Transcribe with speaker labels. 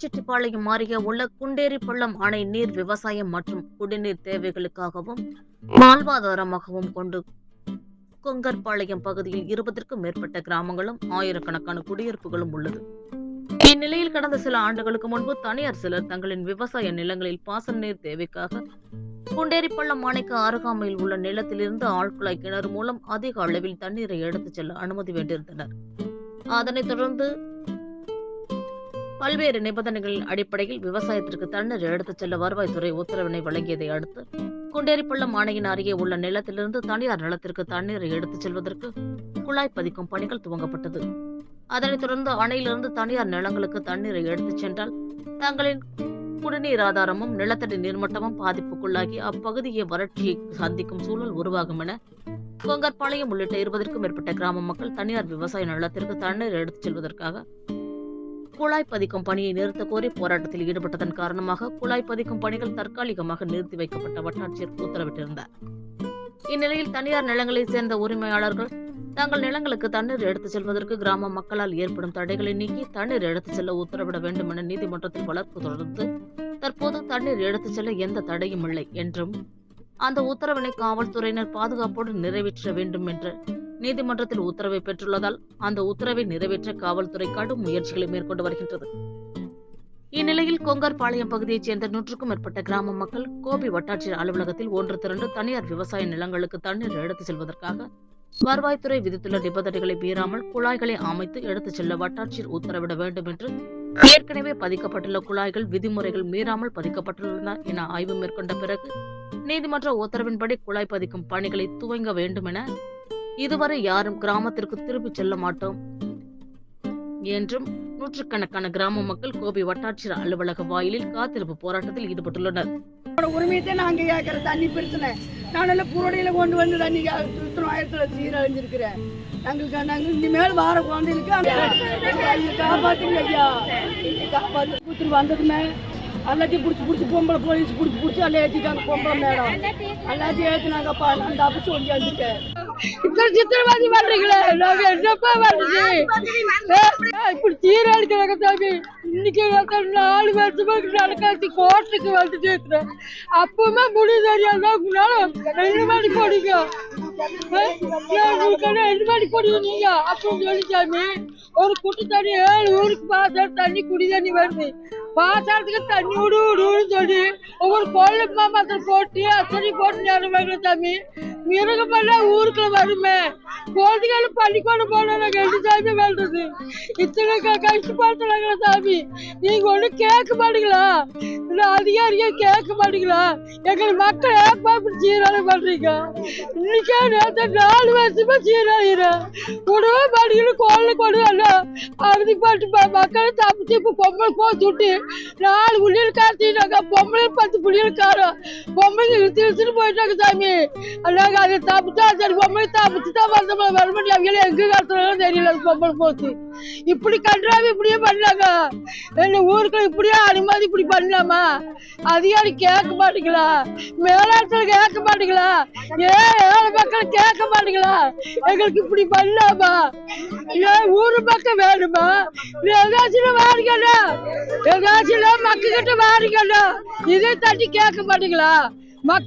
Speaker 1: கோபிச்செட்டிப்பாளையம் அருகே உள்ள குண்டேரி பள்ளம் அணை நீர் விவசாயம் மற்றும் குடிநீர் தேவைகளுக்காகவும் வாழ்வாதாரமாகவும் கொண்டு கொங்கர்பாளையம் பகுதியில் இருபதற்கும் மேற்பட்ட கிராமங்களும் ஆயிரக்கணக்கான குடியிருப்புகளும் உள்ளது. இந்நிலையில் கடந்த சில ஆண்டுகளுக்கு முன்பு தனியார் சிலர் தங்களின் விவசாய நிலங்களில் பாசன நீர் தேவைக்காக குண்டேரிப்பள்ளம் அணைக்கு அருகாமையில் உள்ள நிலத்திலிருந்து ஆழ்குழாய் கிணறு மூலம் அதிக அளவில் தண்ணீரை எடுத்துச் செல்ல அனுமதி வேண்டியிருந்தனர். அதனைத் தொடர்ந்து பல்வேறு நிபந்தனைகளின் அடிப்படையில் விவசாயத்திற்கு தண்ணீர் எடுத்துச் செல்ல வருவாய்த்துறை உத்தரவினை வழங்கியதை அடுத்து குண்டேரிப்பள்ளம் ஆணையின் அருகே உள்ள நிலத்திலிருந்து தனியார் நிலத்திற்கு தண்ணீரை எடுத்துச் செல்வதற்கு குழாய் பதிக்கும் பணிகள் துவங்கப்பட்டது. அதனைத் தொடர்ந்து அணையிலிருந்து தனியார் நிலங்களுக்கு தண்ணீரை எடுத்துச் சென்றால் தங்களின் குடிநீர் ஆதாரமும் நிலத்தடி நீர்மட்டமும் பாதிப்புக்குள்ளாகி அப்பகுதியை வறட்சியை சந்திக்கும் சூழல் உருவாகும் என கொங்கற்பாளையம் உள்ளிட்ட இருபதற்கும் மேற்பட்ட கிராம மக்கள் தனியார் விவசாய நிலத்திற்கு தண்ணீர் எடுத்துச் செல்வதற்காக குழாய் பதிக்கும் பணியை நிறுத்த கோரி போராட்டத்தில் ஈடுபட்டதன் காரணமாக குழாய் பதிக்கும் பணிகள் தற்காலிகமாக நிறுத்தி வைக்கப்பட்ட வட்டாட்சியர் உத்தரவிட்டிருந்தார். இந்நிலையில் தனியார் நிலங்களைச் சேர்ந்த உரிமையாளர்கள் தங்கள் நிலங்களுக்கு தண்ணீர் எடுத்துச் செல்வதற்கு கிராம மக்களால் ஏற்படும் தடைகளை நீக்கி தண்ணீர் எடுத்துச் செல்ல உத்தரவிட வேண்டும் என நீதிமன்றத்தில் வழக்கு தொடர்ந்து தற்போது தண்ணீர் எடுத்துச் செல்ல எந்த தடையும் இல்லை என்றும் அந்த உத்தரவினை காவல்துறையினர் பாதுகாப்போடு நிறைவேற்ற வேண்டும் என்று நீதிமன்றத்தில் உத்தரவை பெற்றுள்ளதால் அந்த உத்தரவை நிறைவேற்ற காவல்துறை கடும் முயற்சிகளை மேற்கொண்டு வருகின்றது. இந்நிலையில் கொங்கர்பாளையம் பகுதியைச் சேர்ந்த நூற்றுக்கும் மேற்பட்ட கிராம மக்கள் கோபி வட்டாட்சியர் அலுவலகத்தில் ஒன்று திரண்டு தனியார் விவசாய நிலங்களுக்கு தண்ணீர் எடுத்துச் செல்வதற்காக வருவாய்த்துறை விதித்துள்ள நிபந்தனைகளை மீறாமல் குழாய்களை அமைத்து எடுத்துச் செல்ல வட்டாட்சியர் உத்தரவிட வேண்டும் என்று ஏற்கனவே பதிக்கப்பட்டுள்ள குழாய்கள் விதிமுறைகள் மீறாமல் பதிக்கப்பட்டுள்ளன என ஆய்வு மேற்கொண்ட பிறகு நீதிமன்ற உத்தரவின்படி குழாய் பதிக்கும் பணிகளை துவங்க வேண்டும் என இதுவரை யாரும் கிராமத்திற்கு திரும்பிச் செல்ல மாட்டோம் என்றும் நூற்றுக்கணக்கான கிராம மக்கள் கோபி வட்டாட்சியர் அலுவலக வாயிலில் காத்திருப்பு போராட்டத்தில் ஈடுபட்டுள்ளனர்.
Speaker 2: உரிமையத்தை நாங்க கேட்கிற தண்ணி பிரச்சனை. நானால புரோடியில கொண்டு வந்து தண்ணி சுத்தணும் ஆயிரத்தில் சீரழிஞ்சிருக்கிறேன். நாங்களுக்கு நாங்கள் இனிமேல் வார குழந்தைகளுக்கு காப்பாற்றுங்க ஐயா. காப்பாற்று காப்பாத்து கூத்துரு வந்ததுமே எல்லாத்தையும் பிடிச்சி பிடிச்சி பொம்பளை போலீஸ் பிடிச்சி பிடிச்சி எல்லாம் ஏற்றிட்டாங்க பொம்பளை மேடம். எல்லாத்தையும் ஏற்றினாங்கப்பா நான் தப்பிச்சு சொல்லி வந்துட்டேன் இத்தனை சித்திரவாதி பண்றீங்களே நாங்க என்னப்பா பண்ணுது இப்படி சீரழிக்கிறாங்க சாமி இன்னைக்கு நாலு வருஷமா நடக்காச்சு கோர்ட்டுக்கு வந்துட்டு இருக்கிறேன். அப்பவுமே முடிவு தெரியாதா. உங்களால ரெண்டு மணி போடுங்க. உங்களுக்கு ரெண்டு மணி போடுங்க நீங்க? அப்படின்னு சொல்லி சாமி. ஒரு குட்டி தண்ணி ஏழு ஊருக்கு தண்ணி குடி தண்ணி வருது. ಪಾಸಾರ್ತಿಗಿಂತ ನೂರು ನೂರು ಜೋಡಿ ಒಬ್ಬರು ಕೋಳಿ ಮಾತ್ರ ಕೋಟಿ ಹಸಿರಿ ಕೋಟಿ ನಾನು ಮಗಳು ತಮ್ಮಿ மிருகமெல்லாம் ஊருக்குள்ள வருமே குழந்தைகளும் பள்ளிக்கூடம் போனாங்க நாங்க ரெண்டு சாமி வேண்டது. இத்தனை க- கஷ்டப்படுத்துறாங்களா சாமி. நீங்க ஒண்ணும் கேட்க மாட்டீங்களா? இல்ல அதிகாரியா கேட்க மாட்டீங்களா? எங்களை மக்கள் ஏப்பா இப்படி சீராள பண்றீங்க. இன்னைக்கே நேற்று நாலு வருஷமா சீராகிறேன் குடும்ப மாட்டீங்கன்னு கொண்டு வரலாம் அறுதி பாட்டு மக்களை தப்பிச்சு இப்ப பொம்பளை போ சுட்டு நாலு புள்ளியில் காத்திட்டாங்க பொம்பளை பத்து புள்ளியில் காரம் பொம்பளை இழுத்து இழுத்துட்டு போயிட்டாங்க சாமி. நாங்க அதை தப்பிச்சா சரி பொம்பளை தப்பிச்சு தான் வந்தோம் வர முடியும் அவங்க எங்க காத்துறாங்க தெரியல அது பொம்பளை போச்சு. இப்படி கன்றாவி இப்படியே பண்ணாங்க. என்ன ஊருக்கு இப்படியே அனுமதி இப்படி பண்ணலாமா? அதிகாரி கேட்க மாட்டீங்களா? மேலாளத்துல கேட்க மாட்டீங்களா? ஏன் ஏழை மக்கள் கேட்க மாட்டீங்களா? எங்களுக்கு இப்படி பண்ணலாமா? ஏன் ஊரு பக்கம் வேணுமா? ஏதாச்சும் வாரிக்கண்ணா எங்காச்சும் மக்கள்கிட்ட கிட்ட வாரிக்கண்ணா இதை தட்டி கேட்க மாட்டீங்களா? மக்கள்